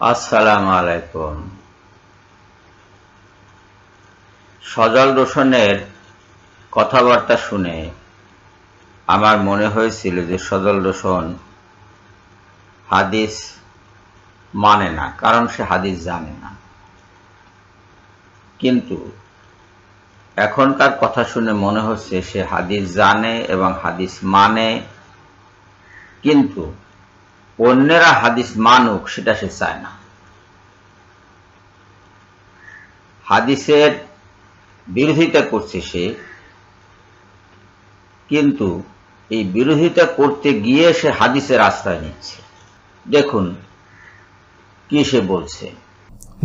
আসসালামু আলাইকুম। সজল রোশনের কথাবার্তা শুনে আমার মনে হয়েছিল যে সজল রোশন হাদিস মানে না, কারণ সে হাদিস জানে না। কিন্তু এখনকার কথা শুনে মনে হচ্ছে সে হাদিস জানে এবং হাদিস মানে। কিন্তু অন্যেরা হাদিস মানুক সেটা সে চায় না। হাদিসের বিরোধিতা করছে সে কিন্তু এই বিরোধিতা করতে গিয়ে সে হাদিসের আশ্রয় নিচ্ছে। দেখুন কি সে বলছে।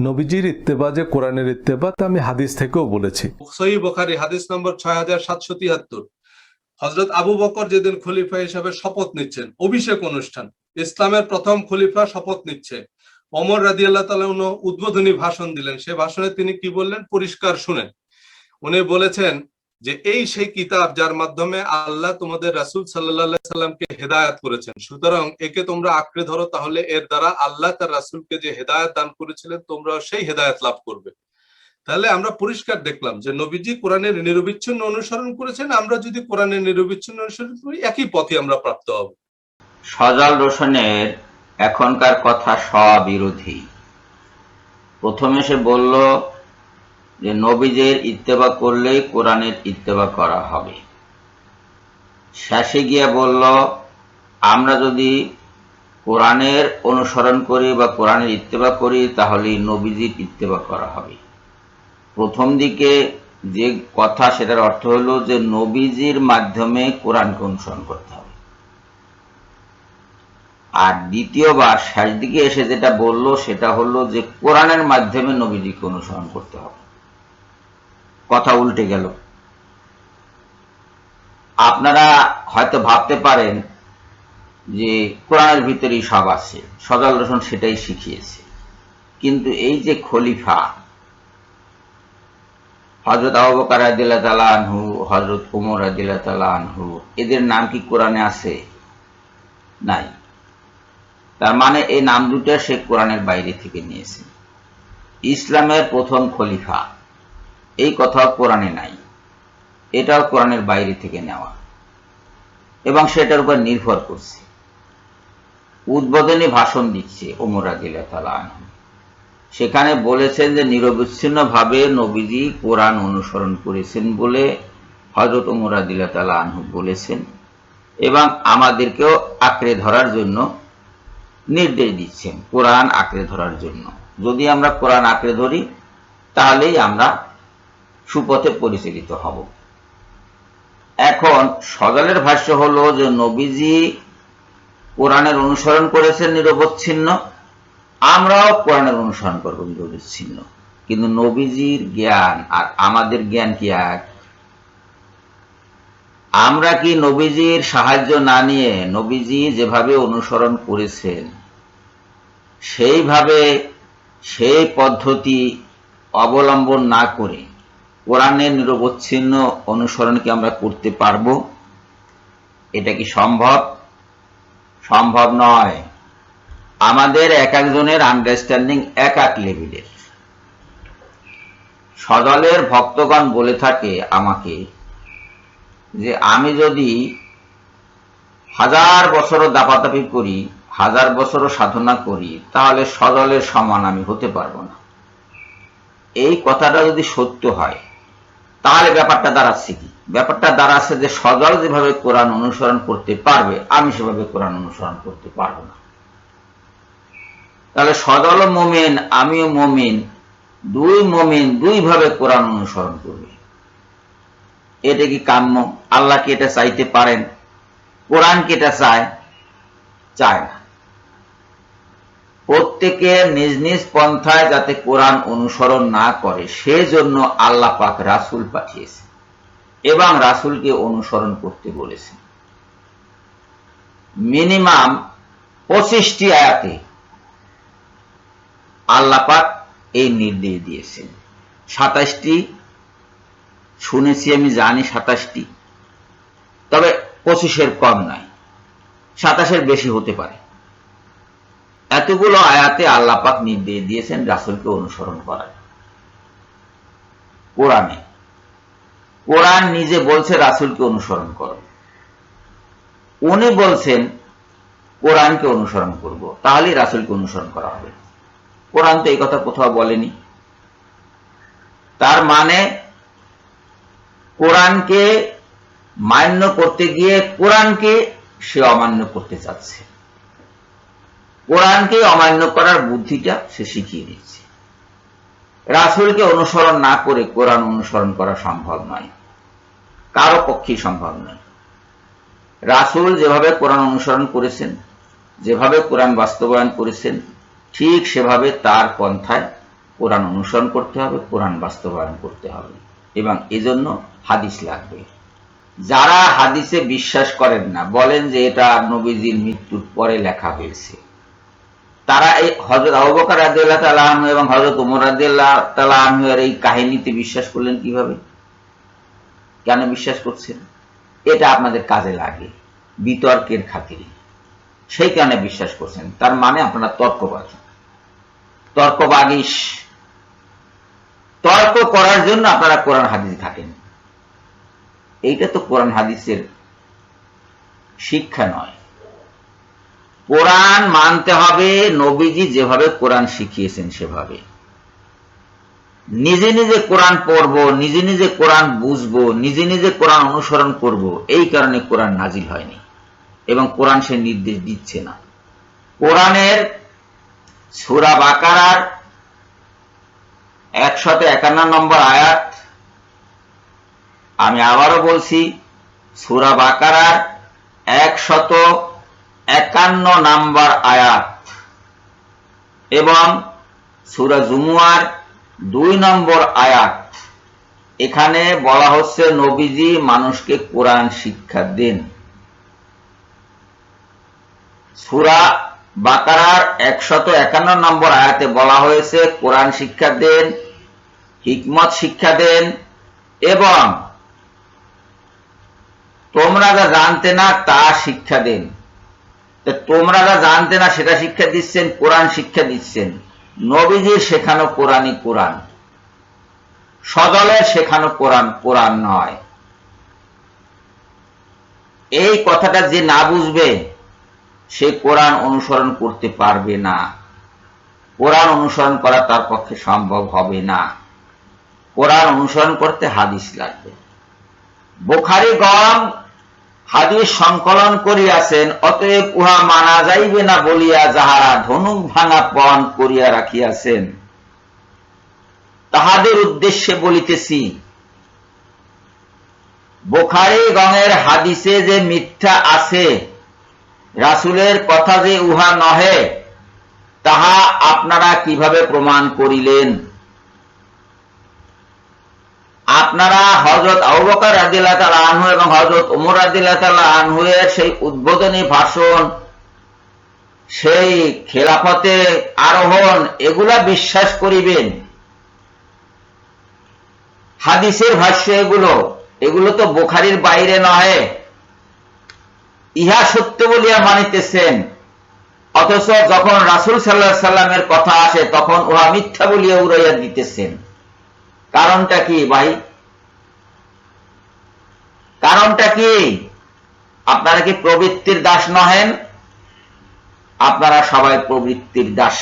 নবীজির ইত্তেবা যে কোরআনের ইত্তেবা তা আমি হাদিস থেকেও বলেছি। সহি বোখারি হাদিস নম্বর ছয় হাজার সাতশো তিয়াত্তর। হজরত আবু বকর যেদিন খলিফা হিসাবে শপথ নিচ্ছেন অভিষেক অনুষ্ঠান ইসলামের প্রথম খলিফা শপথ নিচ্ছে। অমর রাজি আল্লাহ উদ্বোধনী ভাষণ দিলেন। সে ভাষণে তিনি কি বললেন? পরিষ্কার শুনেন। উনি বলেছেন যে, এই সেই কিতাব যার মাধ্যমে আল্লাহ তোমাদের রাসুল সাল্লাহ সাল্লামকে হেদায়াত করেছেন। সুতরাং একে তোমরা আঁকড়ে ধরো, তাহলে এর দ্বারা আল্লাহ তার রাসুলকে যে হেদায়াত দান করেছিলেন তোমরা সেই হেদায়াত লাভ করবে। তাহলে আমরা পরিষ্কার দেখলাম যে, নবীজি কোরআনের নিরবিচ্ছিন্ন অনুসরণ করেছেন। আমরা যদি কোরআনের নিরবিচ্ছিন্ন অনুসরণ করি, একই পথে আমরা প্রাপ্ত হব। সজল রোশনের এখনকার কথা স্ববিরোধী। প্রথমে সে বলল যে নবীজের ইত্তেবা করলেই কোরআনের ইত্তেবা করা হবে। শেষে গিয়ে বলল, আমরা যদি কোরআনের অনুসরণ করি বা কোরআনের ইত্তেবা করি তাহলে নবীজির ইত্তেবা করা হবে। প্রথম দিকে যে কথা, সেটার অর্থ হলো যে, নবীজির মাধ্যমে কোরআনকে অনুসরণ করতে আর দ্বিতীয়বার শেষ দিকে এসে যেটা বলল, সেটা হলো যে কোরআনের মাধ্যমে নবীজিকে অনুসরণ করতে হবে। কথা উল্টে গেল। আপনারা হয়তো ভাবতে পারেন যে কোরআনের ভিতরেই সব আছে, সজাল রোশন সেটাই শিখিয়েছে। কিন্তু এই যে খলিফা হজরত আবকার আদিল্লাহ তালা আনহু হজরত উমর আদিল্লাহ তালা আনহু, এদের নাম কি কোরআনে আছে? নাই। তার মানে এই নাম দুটো সে কোরআনের বাইরে থেকে নিয়েছে। ইসলামের প্রথম খলিফা। এই কথাও কোরআনে নাই। এটাও কোরআনের বাইরে থেকে নেওয়া। এবং সেটার উপর নির্ভর করছে। উদ্বোধনী ভাষণ দিচ্ছে ওমর আদিল্লাহ সেখানে বলেছেন যে, নিরবিচ্ছিন্নভাবে নবীজি কোরআন অনুসরণ করেছেন বলে হজরত আদিল্লাহ তালা আনহু বলেছেন। এবং আমাদেরকেও আঁকড়ে ধরার জন্য নির্দেশ দিচ্ছেন কোরআন আঁকড়ে ধরার জন্য। যদি আমরা কোরআন আঁকড়ে ধরি, তাহলেই আমরা সুপথে পরিচালিত হব। এখন সজালের ভাষ্য হলো যে নবীজি কোরআনের অনুসরণ করেছেন নিরবচ্ছিন্ন, আমরাও কোরআনের অনুসরণ করব নিরবিচ্ছিন্ন। কিন্তু নবীজির জ্ঞান আর আমাদের জ্ঞান কি এক? আমরা কি নবীজির সাহায্য না নিয়ে নবীজি যেভাবে অনুসরণ করেছেন সেইভাবে সেই পদ্ধতি অবলম্বন না করে কোরআনের নিরবচ্ছিন্ন অনুসরণ কি আমরা করতে পারব। এটা কি সম্ভব? সম্ভব নয়। আমাদের এক একজনের আন্ডারস্ট্যান্ডিং এক এক লেভেলের সদলের ভক্তগণ বলে থাকে আমাকে যে আমি যদি হাজার বছরও দাপাদাপি করি হাজার বছরও সাধনা করি, তাহলে সদলের সমান আমি হতে পারব না। এই কথাটা যদি সত্য হয়, তাহলে ব্যাপারটা দাঁড়াচ্ছে কি? ব্যাপারটা দাঁড়াচ্ছে যে সদল যেভাবে কোরআন অনুসরণ করতে পারবে, আমি সেভাবে কোরআন অনুসরণ করতে পারব না। তাহলে সদল মমিন, আমিও মোমেন, দুই মোমেন দুই ভাবে কোরআন অনুসরণ করবে। এটা কি কাম্য? আল্লাহ কি এটা চাইতে পারেন? কোরআন কি এটা চায়? চায় না। প্রত্যেকে নিজ নিজ পন্থায় যাতে কোরআন অনুসরণ না করে, সেজন্য আল্লাহ পাক রাসুল পাঠিয়েছে এবং রাসুলকে অনুসরণ করতে বলেছেন। মিনিমাম পঁচিশটি আয়াতে আল্লাপাক এই নির্দেশ দিয়েছেন। সাতাশটি শুনেছি আমি, জানি সাতাশটি। তবে পঁচিশের কম নয়, সাতাশের বেশি হতে পারে। এতগুলো আয়াতে আল্লাহ পাক নির্দেশ দিয়েছেন রাসূলকে অনুসরণ করার কোরআনে। কোরআন নিজে বলছে রাসূলকে অনুসরণ করো। উনি বলছেন, কোরআনকে অনুসরণ করব। তাহলেই রাসূলকে অনুসরণ করা হবে। কোরআন তো এই কথা কোথাও বলেনি। তার মানে কোরআনকে মান্য করতে গিয়ে কোরআনকে সে অমান্য করতে চাচ্ছে। কোরআনকে অমান্য করার বুদ্ধিটা সে শিখিয়ে দিচ্ছে। রাসূলকে অনুসরণ না করে কোরআন অনুসরণ করা সম্ভব নয়। কারও পক্ষেই সম্ভব নয়। রাসূল যেভাবে কোরআন অনুসরণ করেছেন, যেভাবে কোরআন বাস্তবায়ন করেছেন, ঠিক সেভাবে তার পন্থায় কোরআন অনুসরণ করতে হবে, কোরআন বাস্তবায়ন করতে হবে এবং এজন্য হাদিস লাগবে। যারা হাদিসে বিশ্বাস করেন না, বলেন যে এটা নবীজির মৃত্যুর পরে লেখা হয়েছে। তারা এই হজরত আবুবকর রাদিয়াল্লাহু তাআলা আনহু এবং হজরত উমর রাদিয়াল্লাহু তাআলা আনহু এর এই কাহিনীতে বিশ্বাস করলেন কীভাবে? কেন বিশ্বাস করছেন? এটা আপনাদের কাজে লাগে, বিতর্কের খাতিরে। সেই কারণে বিশ্বাস করছেন। তার মানে আপনারা তর্কবাদী তর্কবাগিস। তর্ক করার জন্য আপনারা কোরআন হাদিস থাকেন। এইটা তো কোরআন হাদিসের শিক্ষা নয়। কোরআন মানতে হবে, নবীজি যেভাবে কোরআন শিখিয়েছেন সেভাবে। নিজে নিজে কোরআন পড়ব, নিজে নিজে কোরআন বুঝব, নিজে নিজে কোরআন অনুসরণ করব, এই কারণে কোরআন নাজিল হয়নি এবং কোরআন সে নির্দেশ দিচ্ছে না। কোরআনের সুরা বাকারার একশত একান্ন নম্বর আয়াত, আমি আবারও বলছি, সুরা বাকারার একশত একান্ন নাম্বার আয়াত। এবং সুরা জুমুয়ার দুই নম্বর আয়াত। এখানে বলা হচ্ছে, নবীজি মানুষকে কোরআন শিক্ষা দেন। সুরা বাকারার একশত একান্ন নম্বর আয়াতে বলা হয়েছে, কোরআন শিক্ষা দেন, হিকমত শিক্ষা দেন, এবং তোমরা যা জানতে না তা শিক্ষা দেন। তোমরা যা জানতে না, সেটা শিক্ষা দিচ্ছেন, কোরআন শিক্ষা দিচ্ছেন। নবীজির শেখানো কোরআনই কোরআন। সদলের শেখানো কোরআন কোরআন নয়। এই কথাটা যে না বুঝবে, সে কোরআন অনুসরণ করতে পারবে না। কোরআন অনুসরণ করা তার পক্ষে সম্ভব হবে না। কোরআন অনুসরণ করতে হাদিস লাগবে। বোখারি গম হাদিস সংকলন করিয়াছেন, অতএব উহা মানা যাইবে না বলিয়া যাহারা ধনুক ভাঙা পণ করিয়া রাখিয়াছেন। তাহাদের উদ্দেশ্যে বলিতেছি, বোখারি গঙের হাদিসে যে মিথ্যা আছে, রাসুলের কথা যে উহা নহে, তাহা আপনারা কীভাবে প্রমাণ করিলেন? আপনারা হজরত আবুবকর রাদিল্লাহ তালা আনহু এবং হজরত উমর রাদিল্লাহ তালা আনহু এর সেই উদ্বোধনী ভাষণ, সেই খেলাফতে আরোহণ, এগুলা বিশ্বাস করিবেন। হাদিসের ভাষ্য এগুলো। এগুলো তো বোখারির বাইরে নহে। ইহা সত্য বলিয়া মানিতেছেন। অথচ যখন রাসুল সাল্লাহ সাল্লামের কথা আসে, তখন উহা মিথ্যা বলিয়া উড়াইয়া দিতেছেন। কারণটা কি ভাই? কারণটা কি? আপনারা কি প্রবৃত্তির দাস নহেন? আপনারা সবাই প্রবৃত্তির দাস।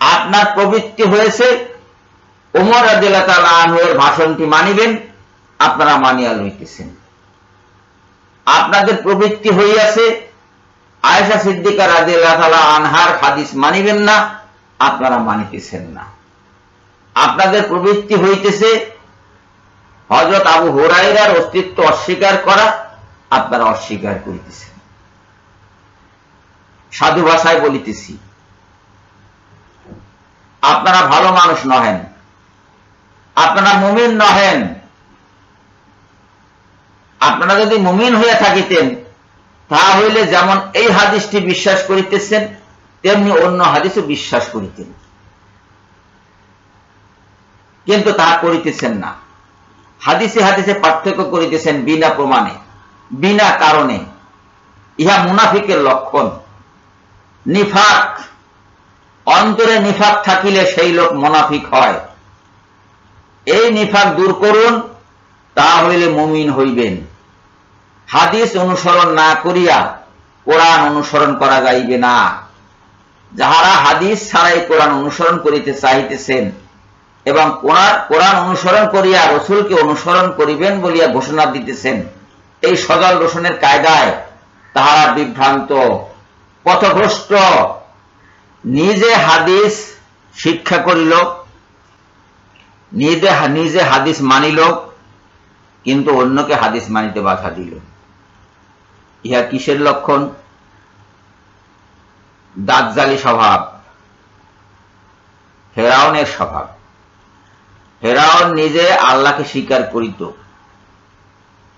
আপনার প্রবৃত্তি হয়েছে, উমর আদিল্লা তালা আনহুয়ের ভাষণটি মানিবেন, আপনারা মানিয়া লইতেছেন। আপনাদের প্রবৃত্তি হইয়াছে, আয়েশা সিদ্দিকা রাদিল্লাহ তালা আনহার হাদিস মানিবেন না, আপনারা মানিতেছেন না। আপনাদের প্রবৃত্তি হইতেছে হজরত আবু হুরাইরার অস্তিত্ব অস্বীকার করা আপনারা অস্বীকার করিতেছেন। সাধু ভাষায় বলিতেছি, আপনারা ভালো মানুষ নহেন, আপনারা মুমিন নহেন, আপনারা যদি মুমিন হয়ে থাকিতেন, তা হইলে যেমন এই হাদিসটি বিশ্বাস করিতেছেন, তেমনি অন্য হাদিসও বিশ্বাস করিতেন। কিন্তু তাহা করিতেছেন না। হাদিসে হাদিসে পার্থক্য করিতেছেন বিনা প্রমাণে, বিনা কারণে। ইহা মুনাফিকের লক্ষণ। নিফাক, অন্তরে নিফাক থাকিলে সেই লোক মোনাফিক হয়। এই নিফাক দূর করুন তা হইলে মুমিন হইবেন। হাদিস অনুসরণ না করিয়া কোরআন অনুসরণ করা যাইবে না। যাহারা হাদিস ছাড়াই কোরআন অনুসরণ করিতে চাইতেছেন এবং কোরআন কোরআন অনুসরণ করিয়া রসুলকে অনুসরণ করিবেন বলিয়া ঘোষণা দিতেছেন। এই সজল রোশনের কায়দায় তাহারা বিভ্রান্ত, পথভ্রষ্ট। নিজে হাদিস শিক্ষা করিল, নিজে নিজে হাদিস মানিল, কিন্তু অন্যকে হাদিস মানিতে বাধা দিল। ইহা কিসের লক্ষণ? দাজ্জালি স্বভাব, ফেরাউনের স্বভাব। ফেরাউন নিজে আল্লাহকে স্বীকার করিত।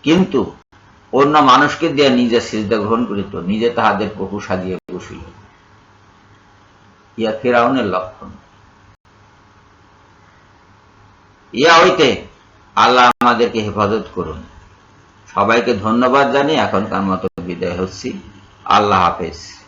কিন্তু অন্য মানুষকে দিয়ে নিজে সিজদা গ্রহণ করিত, নিজে তাহাদের প্রভু সাজিয়ে বসিল। ইয়া ফেরাউনের লক্ষণ। ইয়া হইতে আল্লাহ আমাদেরকে হেফাজত করুন। সবাইকে ধন্যবাদ জানিয়ে এখনকার মতো বিদায় হচ্ছি। আল্লাহ হাফেজ।